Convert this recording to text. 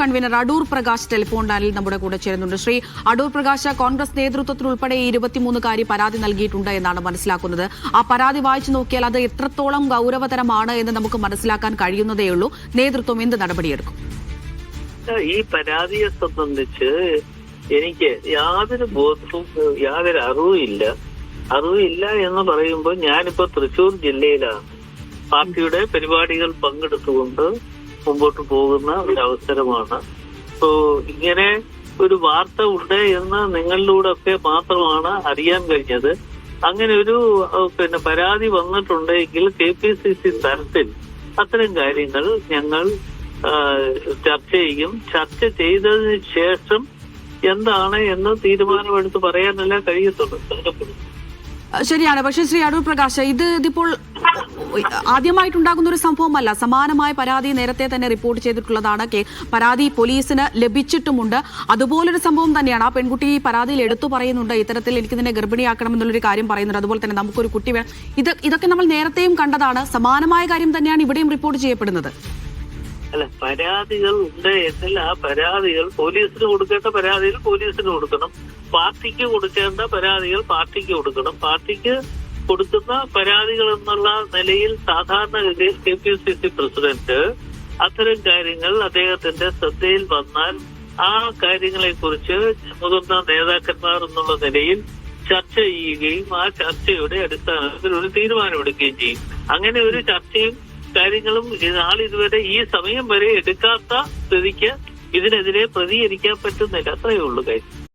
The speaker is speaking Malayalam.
കൺവീനർ അടൂർ പ്രകാശ് ടെലിഫോൺ ലൈനിൽ നമ്മുടെ കൂടെ ചേരുന്നുണ്ട്. ശ്രീ അടൂർ പ്രകാശ് കോൺഗ്രസ് ഈ ഇരുപത്തിമൂന്നുകാരി പരാതി നൽകിയിട്ടുണ്ട് എന്നാണ് മനസ്സിലാക്കുന്നത്. ആ പരാതി വായിച്ചു നോക്കിയാൽ അത് എത്രത്തോളം ഗൗരവതരമാണ് എന്ന് നമുക്ക് മനസ്സിലാക്കാൻ കഴിയുന്നതേയുള്ളൂ നേതൃത്വം എന്ത് നടപടിയെടുക്കും? ഈ പരാതിയെ സംബന്ധിച്ച് എനിക്ക് യാതൊരു ബോധവും യാതൊരു അറിവുമില്ല അറിവില്ല എന്ന് പറയുമ്പോൾ ഞാനിപ്പോ തൃശൂർ ജില്ലയിലാണ്. പാർട്ടിയുടെ പരിപാടികൾ പങ്കെടുത്തുകൊണ്ട് മുമ്പോട്ട് പോകുന്ന ഒരു അവസരമാണ് സോ ഇങ്ങനെ ഒരു വാർത്ത ഉണ്ട് എന്ന് നിങ്ങളിലൂടെ ഒക്കെ മാത്രമാണ് അറിയാൻ കഴിഞ്ഞത്. അങ്ങനെ ഒരു പിന്നെ പരാതി വന്നിട്ടുണ്ടെങ്കിൽ കെ പി സി സി തരത്തിൽ അത്തരം കാര്യങ്ങൾ ഞങ്ങൾ ചർച്ച ചെയ്യും. ചർച്ച ചെയ്തതിന് ശേഷം എന്താണ് എന്ന് തീരുമാനമെടുത്ത് പറയാനല്ല കഴിയത്തുള്ളൂ. ശരിയാണ്. പക്ഷെ ശ്രീ അടൂർ പ്രകാശ് ഇത് ഇതിപ്പോൾ ആദ്യമായിട്ടുണ്ടാകുന്ന ഒരു സംഭവമല്ല. സമാനമായ പരാതി നേരത്തെ തന്നെ റിപ്പോർട്ട് ചെയ്തിട്ടുള്ളതാണ്. പരാതി പോലീസിന് ലഭിച്ചിട്ടുമുണ്ട്. അതുപോലൊരു സംഭവം തന്നെയാണ്. ആ പെൺകുട്ടി പരാതിയിൽ എടുത്തു പറയുന്നുണ്ട്. ഇത്തരത്തിൽ എനിക്ക് നിന്നെ ഗർഭിണിയാക്കണം എന്നുള്ളൊരു കാര്യം പറയുന്നുണ്ട്. അതുപോലെ തന്നെ നമുക്കൊരു കുട്ടി വേണം ഇത് ഇതൊക്കെ നമ്മൾ നേരത്തെയും കണ്ടതാണ്. സമാനമായ കാര്യം തന്നെയാണ് ഇവിടെയും റിപ്പോർട്ട് ചെയ്യപ്പെടുന്നത്. അല്ല പരാതികൾ ഉണ്ട് എന്നല്ല. ആ പരാതികൾ പോലീസിന് കൊടുക്കേണ്ട പരാതികൾ പോലീസിന് കൊടുക്കണം. പാർട്ടിക്ക് കൊടുക്കേണ്ട പരാതികൾ പാർട്ടിക്ക് കൊടുക്കണം. പാർട്ടിക്ക് കൊടുക്കുന്ന പരാതികൾ എന്നുള്ള നിലയിൽ സാധാരണഗതിയിൽ K P C C president അത്തരം കാര്യങ്ങൾ അദ്ദേഹത്തിന്റെ ശ്രദ്ധയിൽ വന്നാൽ ആ കാര്യങ്ങളെ കുറിച്ച് മുതിർന്ന നേതാക്കന്മാർ എന്നുള്ള നിലയിൽ ചർച്ച ചെയ്യുകയും ആ ചർച്ചയുടെ അടിസ്ഥാനത്തിൽ ഒരു തീരുമാനമെടുക്കുകയും ചെയ്യും. അങ്ങനെ ഒരു ചർച്ചയും കാര്യങ്ങളും ഇതുവരെ ഈ സമയം വരെ എടുക്കാത്ത സ്ഥിതിക്ക് ഇതിനെതിരെ പ്രതികരിക്കാൻ പറ്റുന്നില്ല. അത്രയേ ഉള്ളൂ കാര്യം.